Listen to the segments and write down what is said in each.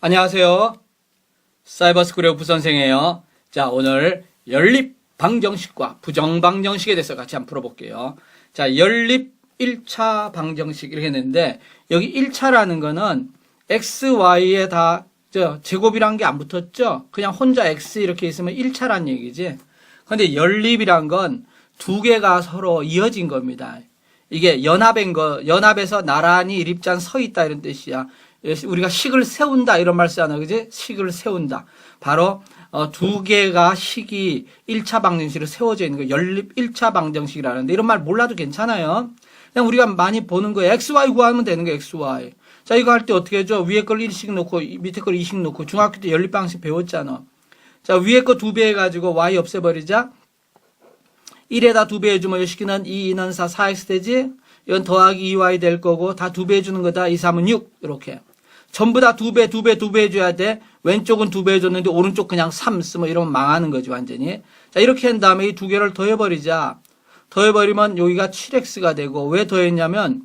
안녕하세요. 사이버스쿨의 오프 선생이에요. 자, 오늘 연립 방정식과 부정 방정식에 대해서 같이 한번 풀어볼게요. 자, 연립 1차 방정식 이렇게 했는데 여기 1차라는 거는 x, y에 다 저 제곱이란 게 안 붙었죠? 그냥 혼자 x 이렇게 있으면 1차란 얘기지. 근데 연립이란 건 두 개가 서로 이어진 겁니다. 이게 연합인 거, 연합에서 나란히 일입잔 서 있다 이런 뜻이야. 우리가 식을 세운다 이런 말 쓰잖아. 그지? 식을 세운다. 바로 어, 두 개가 식이 1차 방정식으로 세워져 있는 거 연립 1차 방정식이라는데 이런 말 몰라도 괜찮아요. 그냥 우리가 많이 보는 거예요. XY 구하면 되는 거예요. XY. 자, 이거 할 때 어떻게 해줘? 위에 걸 1씩 놓고 밑에 걸 2씩 놓고 중학교 때 연립 방식 배웠잖아. 자, 위에 거 두 배 해 가지고 Y 없애 버리자. 1에다 두 배 해주면 이 식기는 2, 2는 4, 4x 되지? 이건 더하기 2y 될 거고 다 두 배 해주는 거다. 2, 3은 6 이렇게. 전부 다 두 배, 두 배, 두 배 해줘야 돼. 왼쪽은 두 배 해줬는데 오른쪽 그냥 3 쓰면 이러면 망하는 거지 완전히. 자 이렇게 한 다음에 이 두 개를 더해버리자. 더해버리면 여기가 7x가 되고 왜 더했냐면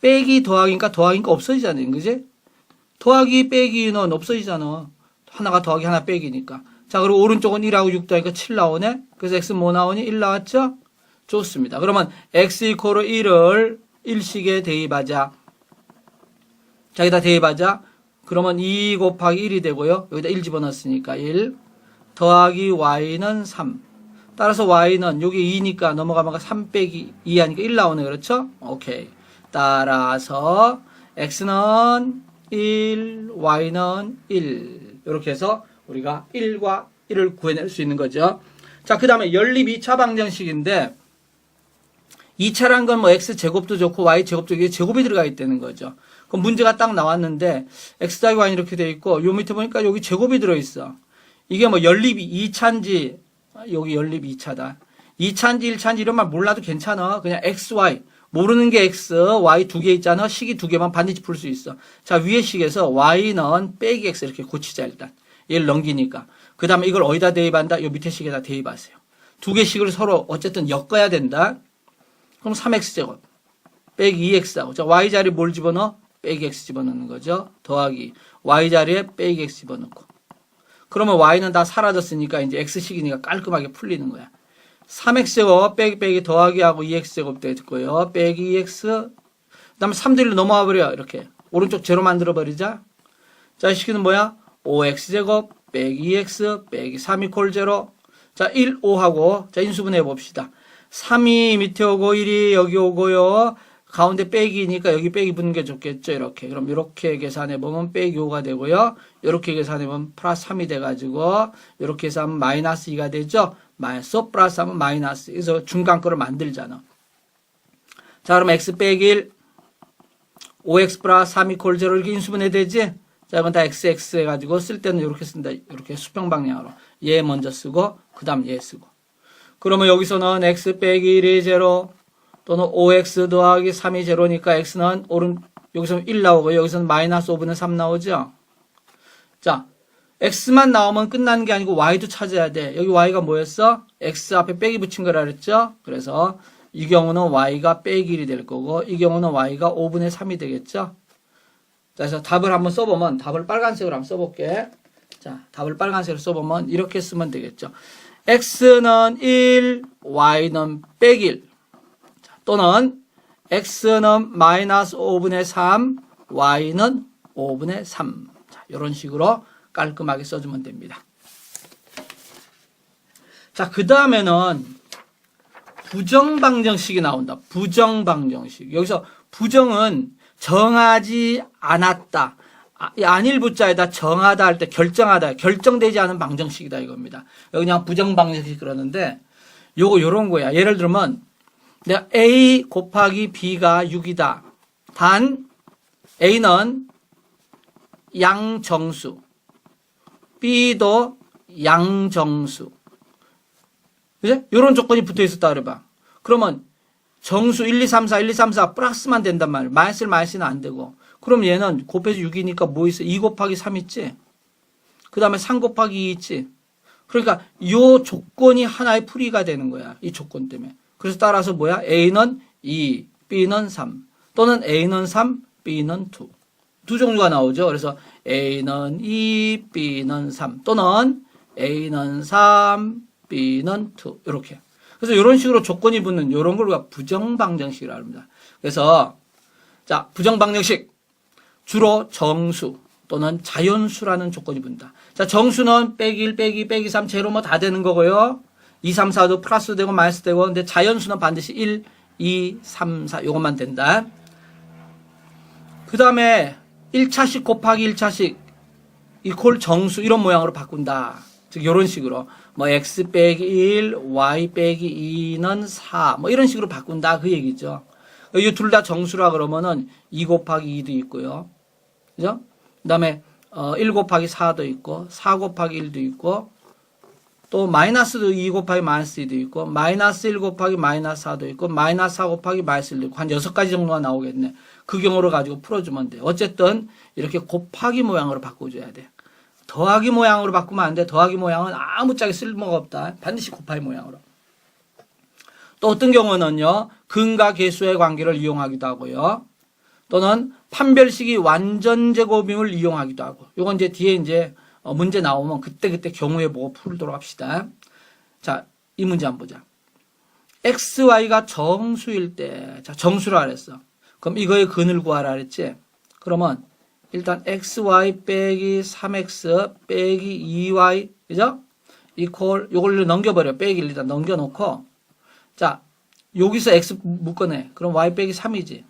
빼기 더하기니까 더하기니까 없어지잖아요. 그지? 더하기 빼기는 없어지잖아. 하나가 더하기 하나 빼기니까. 자, 그리고 오른쪽은 1하고 6 더하니까 7 나오네. 그래서 x 뭐 나오니? 1 나왔죠? 좋습니다. 그러면 x 이코로 1을 1식에 대입하자. 자, 여기다 대입하자. 그러면 2 곱하기 1이 되고요. 여기다 1 집어넣었으니까 1 더하기 y는 3. 따라서 y는 여기 2니까 넘어가면 3 빼기 2 하니까 1 나오네. 그렇죠? 오케이. 따라서 x는 1, y는 1. 이렇게 해서 우리가 1과 1을 구해낼 수 있는 거죠. 자, 그 다음에 연립 2차 방정식인데 2차란 건 뭐 x 제곱도 좋고 y 제곱도 이게 제곱이 들어가 있다는 거죠. 그럼 문제가 딱 나왔는데 x 더하기 y 이렇게 돼 있고 요 밑에 보니까 여기 제곱이 들어 있어. 이게 뭐 연립이 2차인지 여기 연립 2차다. 2차인지 1차인지 이런 말 몰라도 괜찮아. 그냥 x, y 모르는 게 x, y 두 개 있잖아. 식이 두 개만 반드시 풀 수 있어. 자, 위에 식에서 y는 빼기 x 이렇게 고치자 일단. 얘를 넘기니까. 그 다음에 이걸 어디다 대입한다? 요 밑에 식에다 대입하세요. 두 개씩을 서로 어쨌든 엮어야 된다. 그럼 3x제곱. 빼기 2x하고. 자, y 자리에 뭘 집어넣어? 빼기 x 집어넣는 거죠. 더하기. y 자리에 빼기 x 집어넣고. 그러면 y는 다 사라졌으니까 이제 x식이니까 깔끔하게 풀리는 거야. 3x제곱 빼기 빼기 더하기 하고 2x제곱 되고요. 빼기 2x. 그 다음에 3들로 넘어와 버려. 이렇게. 오른쪽 제로 만들어 버리자. 자, 이 식은 뭐야? 5x제곱 빼기 2x 빼기 3 이 콜 제로. 자, 1, 5하고 자, 인수분해 봅시다. 3이 밑에 오고 1이 여기 오고요. 가운데 빼기니까 여기 빼기 붙는 게 좋겠죠. 이렇게. 그럼 이렇게 계산해 보면 빼기 5가 되고요. 이렇게 계산해 보면 플러스 3이 돼 가지고 이렇게 해서 하면 마이너스 2가 되죠. 마이너스 플러스 하면 마이너스. 그래서 중간 거를 만들잖아. 자, 그럼 x 빼기 1 5x 플러스 3 이콜 0 이렇게 인수분해 되지? 자, 이건 다 xx 해 가지고 쓸 때는 이렇게 쓴다. 이렇게 수평 방향으로. 얘 먼저 쓰고, 그 다음 얘 쓰고. 그러면 여기서는 x 빼기 1이 0 또는 5x 더하기 3이 0니까 x는 오른, 여기서는 1 나오고 여기서는 마이너스 5분의 3 나오죠? 자, x만 나오면 끝나는 게 아니고 y도 찾아야 돼. 여기 y가 뭐였어? x 앞에 빼기 붙인 거라 그랬죠? 그래서 이 경우는 y가 빼기 1이 될 거고, 이 경우는 y가 5분의 3이 되겠죠? 자, 그래서 답을 한번 써보면, 답을 빨간색으로 한번 써볼게. 자, 답을 빨간색으로 써보면 이렇게 쓰면 되겠죠. x는 1, y는 빼기 1. 자, 또는 x는 마이너스 5분의 3, y는 5분의 3. 자, 이런 식으로 깔끔하게 써주면 됩니다. 자, 그 다음에는 부정방정식이 나온다. 부정방정식. 여기서 부정은 정하지 않았다. 아, 이 안일 부자에다 정하다 할 때 결정하다. 결정되지 않은 방정식이다 이겁니다. 그냥 부정방정식 그러는데 요거 요런 거야. 예를 들면 A 곱하기 B가 6이다. 단 A는 양정수. B도 양정수. 그죠? 요런 조건이 붙어 있었다 그래봐. 그러면 정수 1, 2, 3, 4, 1, 2, 3, 4 플러스만 된단 말이야. 마이너스 마이너스는 안 되고. 그럼 얘는 곱해서 6이니까 뭐 있어? 2 곱하기 3 있지? 그 다음에 3 곱하기 2 있지? 그러니까 요 조건이 하나의 풀이가 되는 거야. 이 조건 때문에. 그래서 따라서 뭐야? A는 2, B는 3. 또는 A는 3, B는 2. 두 종류가 나오죠. 그래서 A는 2, B는 3 또는 A는 3, B는 2 이렇게. 그래서 이런 식으로 조건이 붙는 이런 걸 우리가 부정방정식이라고 합니다. 그래서 자 부정방정식 주로 정수 또는 자연수라는 조건이 붙는다. 자 정수는 빼기 1, 빼기 2, 빼기 3 제로 뭐 다 되는 거고요. 2, 3, 4도 플러스 되고 마이너스 되고 근데 자연수는 반드시 1, 2, 3, 4 요것만 된다. 그 다음에 1차식 곱하기 1차식 이콜 정수 이런 모양으로 바꾼다. 즉 이런 식으로 뭐 x 빼기 1, y 빼기 2는 4, 뭐 이런 식으로 바꾼다 그 얘기죠. 이 둘 다 정수라 그러면은 2 곱하기 2도 있고요. 그죠? 그 다음에 어, 1 곱하기 4도 있고 4 곱하기 1도 있고 또 마이너스도 2 곱하기 마이너스 2도 있고 마이너스 1 곱하기 마이너스 4도 있고 마이너스 4 곱하기 마이너스 1도 있고 한 6가지 정도가 나오겠네. 그 경우를 가지고 풀어주면 돼. 어쨌든 이렇게 곱하기 모양으로 바꿔줘야 돼. 더하기 모양으로 바꾸면 안 돼. 더하기 모양은 아무짝에 쓸모가 없다. 반드시 곱하기 모양으로. 또 어떤 경우는요. 근과 계수의 관계를 이용하기도 하고요. 또는 판별식이 완전 제곱임을 이용하기도 하고. 요건 이제 뒤에 이제 어, 문제 나오면 그때그때 경우에 보고 풀도록 합시다. 자, 이 문제 한번 보자. x, y가 정수일 때, 자, 정수라 그랬어. 그럼 이거의 근을 구하라 그랬지? 그러면 일단 xy 빼기 3x 빼기 2y 그죠? 이퀄 요걸 넘겨버려 빼기를 일단 넘겨놓고 자 여기서 x 묶어내 그럼 y 빼기 3이지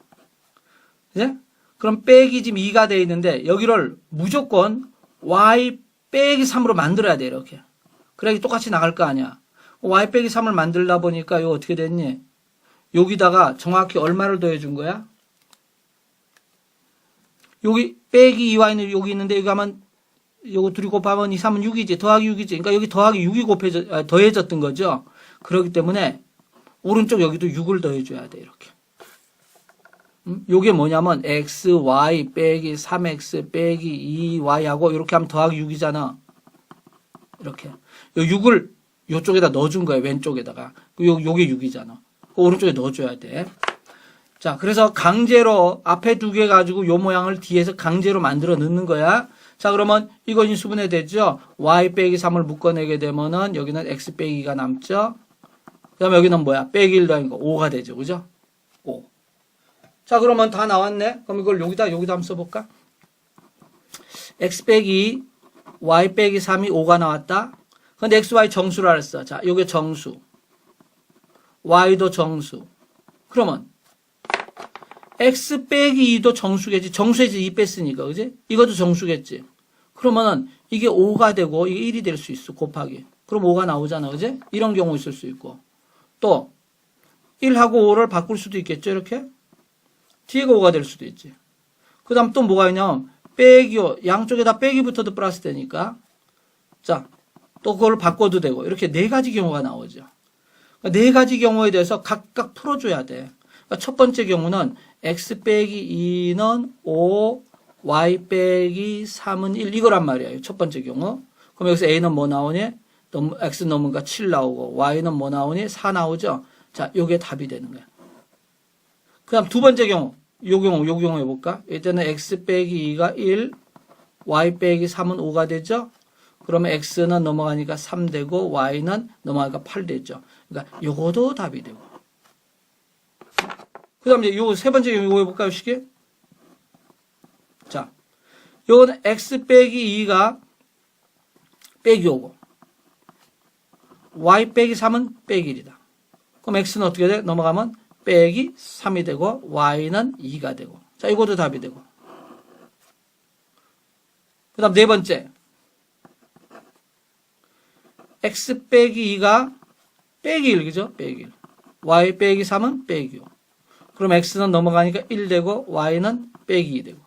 그죠? 그럼 빼기 지금 2가 돼 있는데 여기를 무조건 y 빼기 3으로 만들어야 돼 이렇게. 그래야 똑같이 나갈 거 아니야. Y 빼기 3을 만들다 보니까 이거 어떻게 됐니? 여기다가 정확히 얼마를 더해준 거야? 여기 빼기 2y는 여기 있는데 여기 하면 요거 둘이 곱하면 2, 3은 6이지. 더하기 6이지. 그러니까 여기 더하기 6이 곱해져 아, 더해졌던 거죠. 그렇기 때문에 오른쪽 여기도 6을 더해줘야 돼 이렇게. 음? 요게 뭐냐면 x, y 빼기 3x 빼기 2y하고 이렇게 하면 더하기 6이잖아 이렇게 요 6을 요쪽에다 넣어준 거야 왼쪽에다가 요, 요게 6이잖아 그 오른쪽에 넣어줘야 돼 자, 그래서 강제로 앞에 두 개 가지고 요 모양을 뒤에서 강제로 만들어 넣는 거야. 자, 그러면 이거 인수분해 되죠? y 빼기 3을 묶어내게 되면은 여기는 x 빼기가 남죠? 그 다음에 여기는 뭐야? 빼기 1도 아니고 5가 되죠. 그죠? 5. 자, 그러면 다 나왔네? 그럼 이걸 여기다, 여기다 한번 써볼까? x 빼기 y 빼기 3이 5가 나왔다? 근데 x, y 정수라 그랬어. 자, 요게 정수. y도 정수. 그러면 x 빼기 2도 정수겠지. 정수에서 2 뺐으니까, 그지? 이것도 정수겠지. 그러면은 이게 5가 되고 이게 1이 될 수 있어, 곱하기. 그럼 5가 나오잖아, 그지? 이런 경우 있을 수 있고. 또, 1하고 5를 바꿀 수도 있겠죠, 이렇게? 뒤에가 5가 될 수도 있지. 그 다음 또 뭐가 있냐면, 빼기 5, 양쪽에다 빼기 붙어도 플러스 되니까. 자, 또 그걸 바꿔도 되고, 이렇게 네 가지 경우가 나오죠. 그러니까 네 가지 경우에 대해서 각각 풀어줘야 돼. 그러니까 첫 번째 경우는 x 빼기 2는 5, y 빼기 3은 1 이거란 말이에요. 첫 번째 경우. 그럼 여기서 a는 뭐 나오니? 넘- x 넘으니까 7 나오고 y는 뭐 나오니? 4 나오죠. 자, 요게 답이 되는 거야. 그다음 두 번째 경우. 요 경우, 요 경우 해볼까? 이때는 x 빼기 2가 1, y 빼기 3은 5가 되죠. 그러면 x는 넘어가니까 3 되고 y는 넘어가니까 8 되죠. 그러니까 요것도 답이 되고. 그 다음에 요 세 번째 요거 해볼까요, 쉽게? 자, 요거는 x 빼기 2가 빼기 5고, y 빼기 3은 빼기 1이다. 그럼 x는 어떻게 돼? 넘어가면 빼기 3이 되고, y는 2가 되고. 자, 이것도 답이 되고. 그 다음 네 번째. x 빼기 2가 빼기 1, 그죠? 빼기 1. y 빼기 3은 빼기 5. 그럼 x는 넘어가니까 1 되고 y는 빼기 2 되고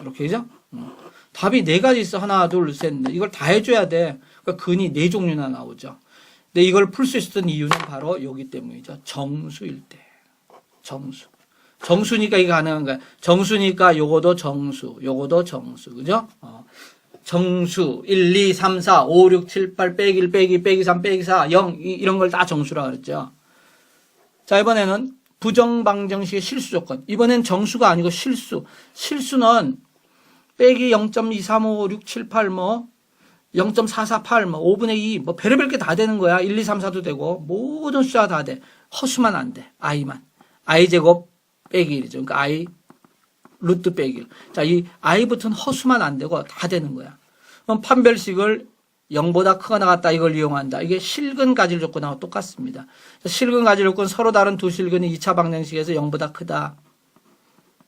이렇게 되죠? 음. 답이 네 가지 있어 하나 둘셋 넷 이걸 다 해줘야 돼 그러니까 근이 네 종류나 나오죠 근데 이걸 풀 수 있었던 이유는 바로 여기 때문이죠 정수일 때 정수 정수니까 이게 가능한 거야 정수니까 요거도 정수 요거도 정수 그죠? 어. 정수 1, 2, 3, 4, 5, 6, 7, 8 빼기 1 빼기 2 빼기 3 빼기 4 0 이- 이런 걸 다 정수라 그랬죠 자 이번에는 부정방정식의 실수 조건. 이번엔 정수가 아니고 실수. 실수는 빼기 0.2356778 뭐, 0.448 뭐, 5분의 2, 뭐, 별의별 게 다 되는 거야. 1, 2, 3, 4도 되고, 모든 숫자가 다 돼. 허수만 안 돼. i만. I 제곱 빼기 1이죠. 그러니까 i 루트 빼기 1. 자, 이 i부터는 허수만 안 되고 다 되는 거야. 그럼 판별식을 0보다 크거나 같다 이걸 이용한다. 이게 실근 가질 조건하고 똑같습니다. 실근 가질 조건 서로 다른 두 실근이 2차 방정식에서 0보다 크다.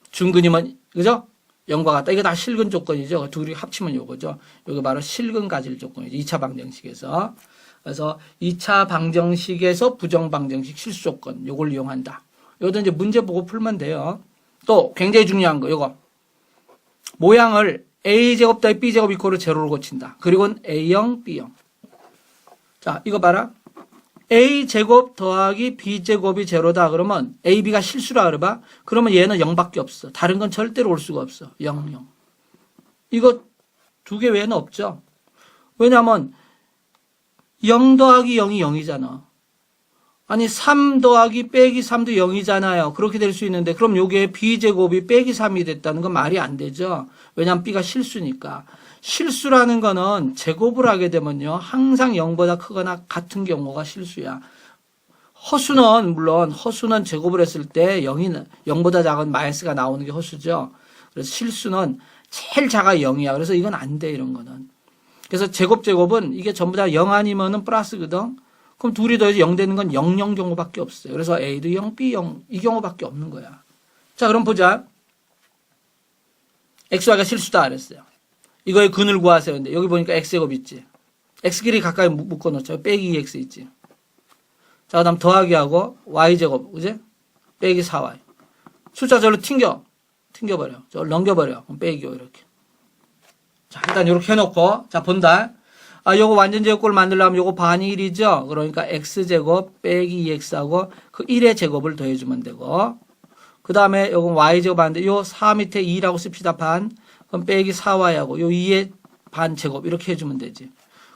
중근이면 그죠? 0과 같다. 이게 다 실근 조건이죠. 둘이 합치면 요거죠. 요게 바로 실근 가질 조건이죠. 2차 방정식에서. 그래서 2차 방정식에서 부정 방정식 실수 조건 요걸 이용한다. 요것도 이제 문제 보고 풀면 돼요. 또 굉장히 중요한 거 요거. 모양을 a제곱 더하기 b제곱 이코를 제로로 고친다. 그리고는 a형, b형. 자, 이거 봐라. a제곱 더하기 b제곱이 제로다 그러면 ab가 실수라 그래봐. 그러면 얘는 0밖에 없어. 다른 건 절대로 올 수가 없어. 0, 0. 이거 두 개 외에는 없죠. 왜냐면 0 더하기 0이 0이잖아. 아니 3 더하기 빼기 3도 0이잖아요. 그렇게 될 수 있는데 그럼 요게 b제곱이 빼기 3이 됐다는 건 말이 안 되죠. 왜냐하면 b가 실수니까. 실수라는 거는 제곱을 하게 되면요. 항상 0보다 크거나 같은 경우가 실수야. 허수는 물론 허수는 제곱을 했을 때 0이 0보다 작은 마이너스가 나오는 게 허수죠. 그래서 실수는 제일 작아 0이야. 그래서 이건 안 돼 이런 거는. 그래서 제곱 제곱은 이게 전부 다 0 아니면은 플러스거든. 그럼 둘이 더해서 0 되는 건 0, 0 경우밖에 없어요. 그래서 A도 0, B 0 이 경우밖에 없는 거야. 자, 그럼 보자. XY가 실수다 그랬어요. 이거의 근을 구하세요. 근데 여기 보니까 X제곱 있지. X끼리 가까이 묶- 묶어놓죠. 빼기 2X 있지. 자, 그 다음 더하기 하고 Y제곱, 그지? 빼기 4Y. 숫자 절로 튕겨. 튕겨버려. 저 넘겨버려. 그럼 빼기 5 이렇게. 자, 일단 이렇게 해놓고, 자, 본다. 아, 요거 완전 제곱을 만들려면 요거 반이 1이죠? 그러니까 x제곱 빼기 2x하고 그 1의 제곱을 더해주면 되고, 그 다음에 요건 y제곱 하는데 요 4 밑에 2라고 씁시다, 반. 그럼 빼기 4y하고 요 2의 반 제곱 이렇게 해주면 되지.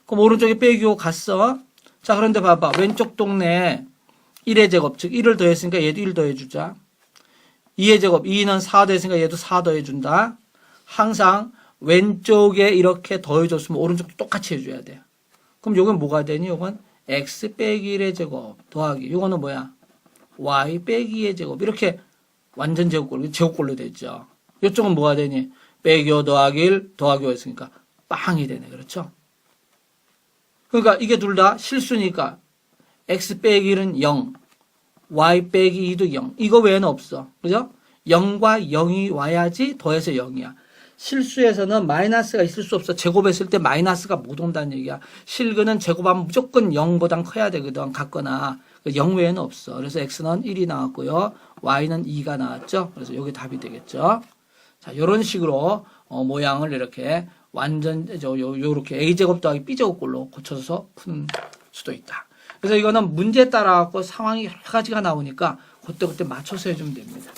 그럼 오른쪽에 빼기 5 갔어. 자, 그런데 봐봐. 왼쪽 동네에 1의 제곱, 즉 1을 더했으니까 얘도 1 더해주자. 2의 제곱, 2는 4 더했으니까 얘도 4 더해준다. 항상 왼쪽에 이렇게 더해줬으면 오른쪽도 똑같이 해줘야 돼. 그럼 요건 뭐가 되니? 요건 x 빼기 1의 제곱 더하기. 요거는 뭐야? y 빼기 2의 제곱. 이렇게 완전 제곱꼴로, 제곱꼴로 됐죠. 요쪽은 뭐가 되니? 빼기 5 더하기 1 더하기 5 했으니까 빵이 되네. 그렇죠? 그러니까 이게 둘 다 실수니까 x 빼기 1은 0, y 빼기 2도 0. 이거 외에는 없어. 그죠? 0과 0이 와야지 더해서 0이야. 실수에서는 마이너스가 있을 수 없어. 제곱했을 때 마이너스가 못 온다는 얘기야. 실근은 제곱하면 무조건 0보단 커야 되거든. 같거나. 0 외에는 없어. 그래서 x는 1이 나왔고요. y는 2가 나왔죠. 그래서 여기 답이 되겠죠. 자, 이런 식으로 어, 모양을 이렇게 완전 저 요, 요렇게 a제곱 더하기 b제곱꼴로 고쳐서 푸는 수도 있다. 그래서 이거는 문제에 따라 갖고 상황이 여러 가지가 나오니까 그때 그때 맞춰서 해주면 됩니다.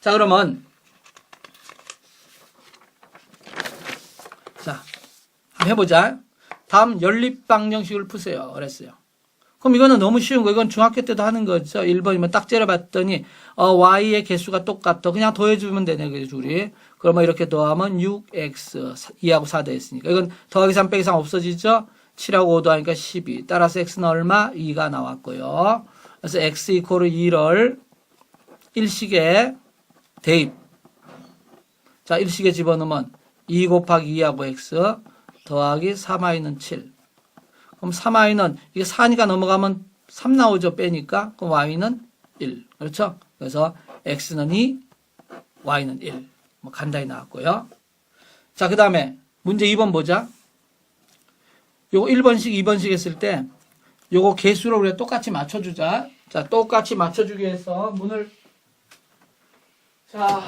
자, 그러면 자, 한번 해보자. 다음 연립 방정식을 푸세요. 그랬어요. 그럼 이거는 너무 쉬운 거. 이건 중학교 때도 하는 거죠. 1번이면 딱 째려봤더니 어, y의 개수가 똑같아. 그냥 더해주면 되네. 그죠, 둘이. 그러면 이렇게 더하면 6x 2하고 4 더했으니까. 이건 더하기 3 빼기 3 없어지죠. 7하고 5 더하니까 12. 따라서 x는 얼마? 2가 나왔고요. 그래서 x 이코르 2를 일식에 대입. 자, 일식에 집어넣으면 2 곱하기 2하고 x 더하기 3i는 7. 그럼 3i는 이게 4니까 넘어가면 3 나오죠. 빼니까. 그럼 y는 1. 그렇죠? 그래서 x는 2, y는 1. 뭐 간단히 나왔고요. 자, 그 다음에 문제 2번 보자. 요거 1번식, 2번식 했을 때 요거 개수를 우리가 똑같이 맞춰 주자. 자, 똑같이 맞춰 주기 위해서 문을 자,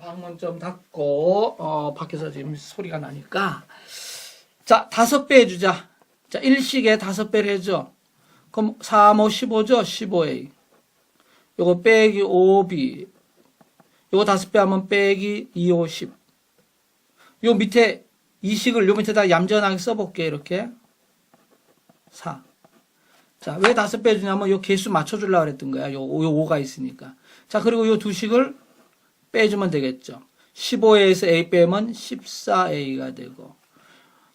방문 좀 닫고 어, 밖에서 지금 소리가 나니까 자, 다섯 배 해주자. 자, 일식에 다섯 배를 해줘. 그럼 3, 5, 15죠? 15A. 요거 빼기 5B. 요거 다섯 배 하면 빼기 2, 5, 10. 요 밑에 이식을 요 밑에다 얌전하게 써볼게, 이렇게. 4. 자, 왜 다섯 배 주냐면 요 개수 맞춰주려고 그랬던 거야. 요, 요 5가 있으니까. 자, 그리고 요 두 식을 빼주면 되겠죠. 15A에서 A 빼면 14A가 되고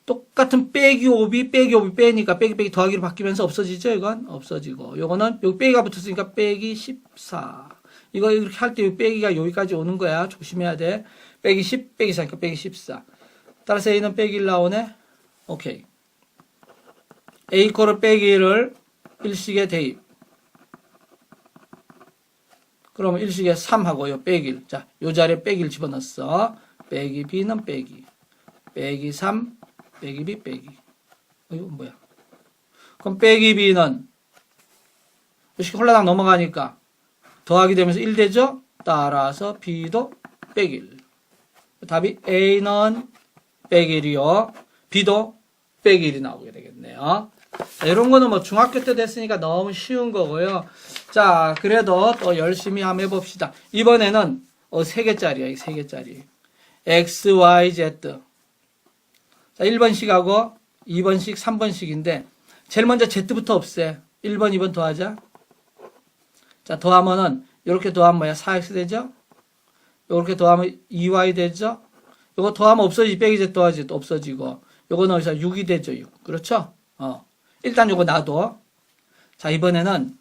똑같은 빼기 5B 빼기 5B 빼니까 빼기 빼기 더하기로 바뀌면서 없어지죠 이건? 없어지고. 요거는 여기 빼기가 붙었으니까 빼기 14 이거 이렇게 할 때 빼기가 여기까지 오는 거야. 조심해야 돼. 빼기 10 빼기 4니까 빼기 14 따라서 A는 빼기 1 나오네. 오케이. A 코를 빼기를 일식에 대입. 그러면 일식에 3하고 요 빼기 자, 요 자리에 빼기를 집어넣었어. 빼기 B는 빼기. 빼기 3 빼기 B 빼기 어, 이거 뭐야 그럼 빼기 B는 이렇게 홀라당 넘어가니까 더하기 되면서 1 되죠 따라서 B도 빼기 1 답이 A는 빼기 1이요 B도 빼기 1이 나오게 되겠네요 자, 이런 거는 뭐 중학교 때 됐으니까 너무 쉬운 거고요. 자, 그래도 또 열심히 한번 해봅시다. 이번에는 어, 3개짜리야, 3개짜리. X, Y, Z. 자, 1번씩하고 2번씩, 3번씩인데, 제일 먼저 Z부터 없애. 1번, 2번 더하자. 자, 더하면은, 이렇게 더하면 뭐야? 4X 되죠? 이렇게 더하면 2Y 되죠? 이거 더하면 없어지지, 빼기 Z 더하지, 또 없어지고. 요거는 어디서 6이 되죠, 6. 그렇죠? 어. 일단 요거 놔둬. 자, 이번에는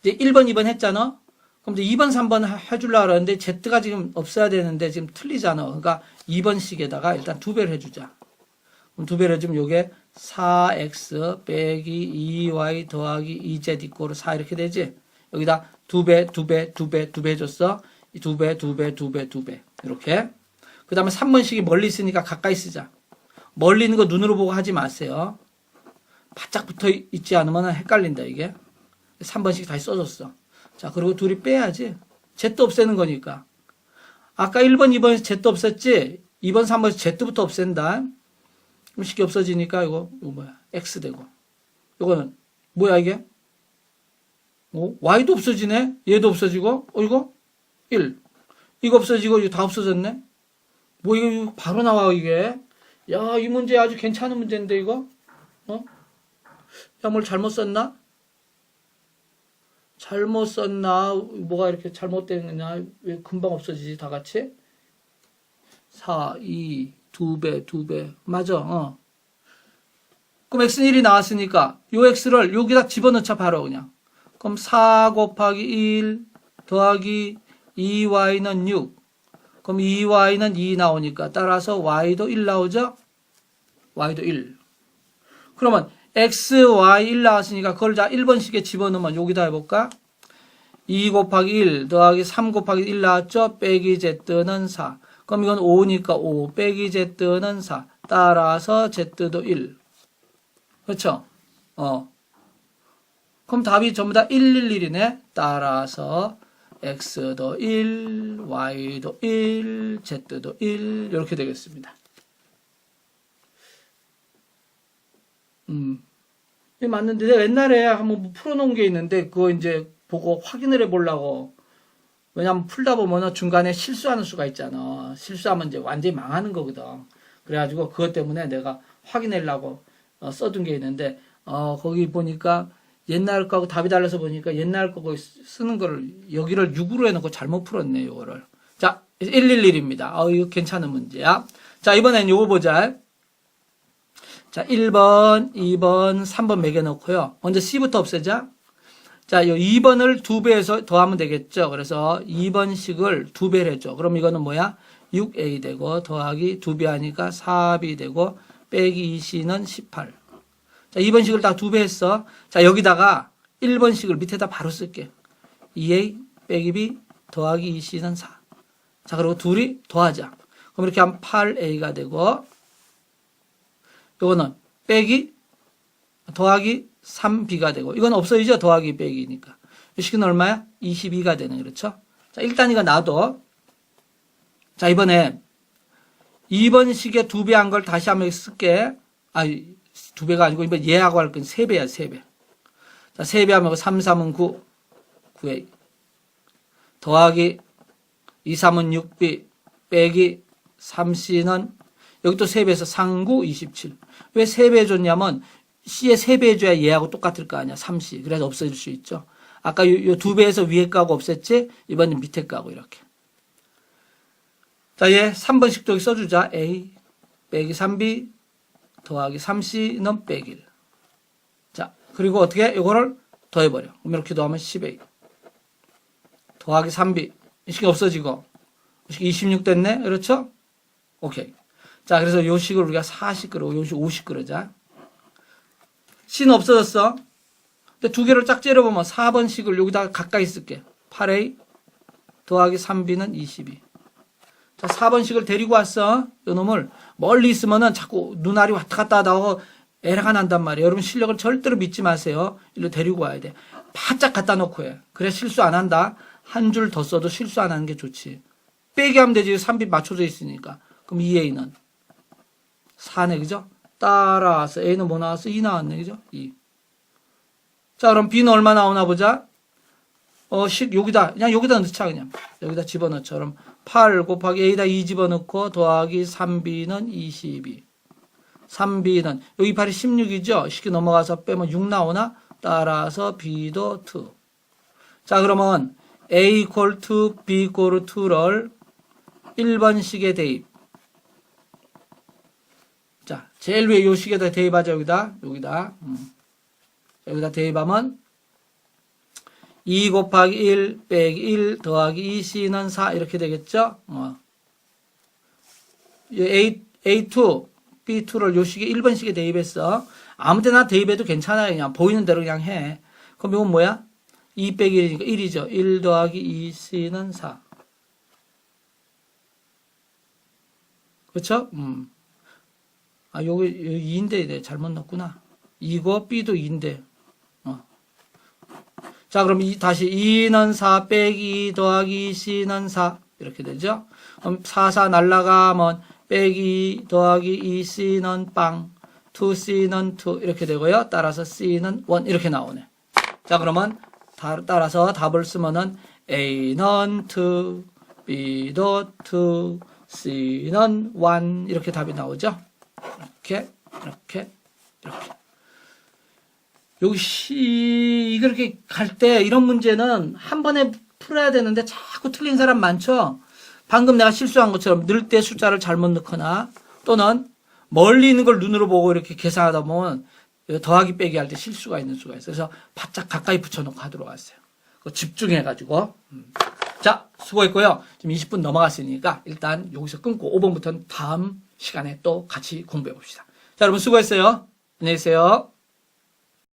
이제 1번, 2번 했잖아? 그럼 이제 2번, 3번 하- 해주려고 그러는데 Z가 지금 없어야 되는데 지금 틀리잖아. 그러니까 2번씩에다가 일단 두 배를 해주자. 그럼 두 배를 해주면 요게 4X 빼기 2Y 더하기 2Z 이꼬르 4 이렇게 되지? 여기다 두 배, 두 배, 두 배, 두 배 해줬어. 이두 배, 두 배, 두 배, 두 배. 이렇게. 그 다음에 3번씩이 멀리 있으니까 가까이 쓰자. 멀리 있는 거 눈으로 보고 하지 마세요. 바짝 붙어 있지 않으면 헷갈린다, 이게. 3번씩 다시 써줬어. 자, 그리고 둘이 빼야지. Z 없애는 거니까. 아까 1번, 2번에서 Z 없앴지? 2번, 3번에서 Z부터 없앤다. 그럼 쉽게 없어지니까 이거, 이거 뭐야. X 되고. 이거는, 뭐야, 이게? 어? Y도 없어지네? 얘도 없어지고, 어, 이거? 1. 이거 없어지고, 이거 다 없어졌네? 뭐, 이거 바로 나와, 이게. 야, 이 문제 아주 괜찮은 문제인데, 이거? 어? 야, 뭘 잘못 썼나? 잘못 썼나? 뭐가 이렇게 잘못된 거냐? 왜 금방 없어지지, 다 같이? 4, 2, 2배, 2배. 맞아, 어. 그럼 x는 1이 나왔으니까, 요 x를 여기다 집어넣자, 바로 그냥. 그럼 4 곱하기 1 더하기 2y는 6. 그럼 2y는 2 나오니까, 따라서 y도 1 나오죠? y도 1. 그러면 x, y 1 나왔으니까 그걸 자 1번씩에 집어넣으면 여기다 해볼까? 2 곱하기 1 더하기 3 곱하기 1 나왔죠? 빼기 z는 4. 그럼 이건 5니까 5 빼기 z는 4. 따라서 z도 1. 그렇죠? 어. 그럼 답이 전부 다 111이네. 따라서 x도 1, y도 1, z도 1 이렇게 되겠습니다. 음. 맞는데 내가 옛날에 한번 뭐 풀어놓은 게 있는데 그거 이제 보고 확인을 해보려고 왜냐면 풀다 보면은 중간에 실수하는 수가 있잖아. 실수하면 이제 완전히 망하는 거거든. 그래가지고 그것 때문에 내가 확인하려고 어, 써둔 게 있는데 어, 거기 보니까 옛날 거하고 답이 달라서 보니까 옛날 거 거기 쓰는 거를 여기를 6으로 해놓고 잘못 풀었네 요거를. 자 111입니다. 어, 이거 괜찮은 문제야. 자 이번엔 요거 보자. 자, 1번, 2번, 3번 매겨놓고요. 먼저 C부터 없애자. 자, 요 2번을 두 배해서 더하면 되겠죠. 그래서 2번씩을 두 배를 해줘. 그럼 이거는 뭐야? 6A 되고, 더하기 두배 하니까 4B 되고, 빼기 2C는 18. 자, 2번씩을 다두배 했어. 자, 여기다가 1번씩을 밑에다 바로 쓸게. 2A 빼기 B 더하기 2C는 4. 자, 그리고 둘이 더하자. 그럼 이렇게 하면 8A가 되고, 요거는 빼기 더하기 3b가 되고 이건 없어지죠 더하기 빼기니까 이 식은 얼마야? 22가 되는 그렇죠? 자 일단 이거 놔둬 자 이번에 2번 식에 두배한 걸 다시 한번 쓸게 아니 두 배가 아니고 이번 얘하고 할건세 배야 세배 자 3배 하면 3, 3은 9 9에 더하기 2, 3은 6b 빼기 3c는 여기 또 3배에서 상구 27. 왜 3배 줬냐면 C에 3배 해줘야 얘하고 똑같을 거 아니야. 3C. 그래서 없어질 수 있죠. 아까 요, 요 2배에서 위에 까고 없앴지? 이번엔 밑에 까고 이렇게. 자, 얘 3번 식도 여기 써주자. A 빼기 3B 더하기 3C는 빼기 1. 자, 그리고 어떻게? 이거를 더해버려. 그럼 이렇게 더하면 10A. 더하기 3B. 이 식이 없어지고. 이 식이 26 됐네? 그렇죠? 오케이. 자, 그래서 요 식을 우리가 4식 그러고 요식 5식 그러자. C는 없어졌어. 근데 두 개를 짝 째려보면 4번식을 여기다가 가까이 쓸게. 8A 더하기 3B는 22. 자, 4번식을 데리고 왔어. 이 놈을 멀리 있으면은 자꾸 눈알이 왔다 갔다 하다가 에러가 난단 말이에요. 여러분 실력을 절대로 믿지 마세요. 일로 데리고 와야 돼. 바짝 갖다 놓고 해. 그래 실수 안 한다. 한 줄 더 써도 실수 안 하는 게 좋지. 빼기 하면 되지. 3비 맞춰져 있으니까. 그럼 2A는 4네. 그죠? 따라서 A는 뭐 나왔어? 2 나왔네. 그죠? 2. 자, 그럼 B는 얼마 나오나 보자. 어, 식 여기다 그냥 여기다 넣자 그냥. 여기다 집어넣자. 그럼 8 곱하기 A다 2 집어넣고 더하기 3B는 22. 3B는 여기 8이 16이죠. 식이 넘어가서 빼면 6 나오나? 따라서 B도 2. 자, 그러면 A equal to B equal to를 1번식에 대입. 자, 제일 위에 요 식에다 대입하자, 여기다. 여기다. 음. 여기다 대입하면 2 곱하기 1 빼기 1 더하기 2C는 4 이렇게 되겠죠? 어. 이 A, A2, B2를 요 식에 1번식에 대입했어. 아무 데나 대입해도 괜찮아요. 그냥 보이는 대로 그냥 해. 그럼 이건 뭐야? 2 빼기 1이니까 1이죠. 1 더하기 2C는 4. 그렇죠? 음. 아, 여기 2인데, 네, 잘못 넣었구나. 2고 B도 2인데. 어. 자, 그럼 이, 다시 2는 4 빼기 2 더하기 C는 4. 이렇게 되죠? 그럼 4, 4 날라가면 빼기 2 더하기 2C는 빵. 2C는 2. 이렇게 되고요. 따라서 C는 1. 이렇게 나오네. 자, 그러면 다- 따라서 답을 쓰면은 A는 2, B도 2, C는 1 이렇게 답이 나오죠. 이렇게 이렇게 이렇게 여기 시 이렇게 갈 때 이런 문제는 한 번에 풀어야 되는데 자꾸 틀린 사람 많죠. 방금 내가 실수한 것처럼 넣을 때 숫자를 잘못 넣거나 또는 멀리 있는 걸 눈으로 보고 이렇게 계산하다 보면 더하기 빼기 할 때 실수가 있는 수가 있어요. 그래서 바짝 가까이 붙여놓고 하도록 하세요. 집중해가지고. 음. 자, 수고했고요. 지금 20분 넘어갔으니까 일단 여기서 끊고 5번부터는 다음 시간에 또 같이 공부해 봅시다. 자, 여러분 수고했어요. 안녕히 계세요.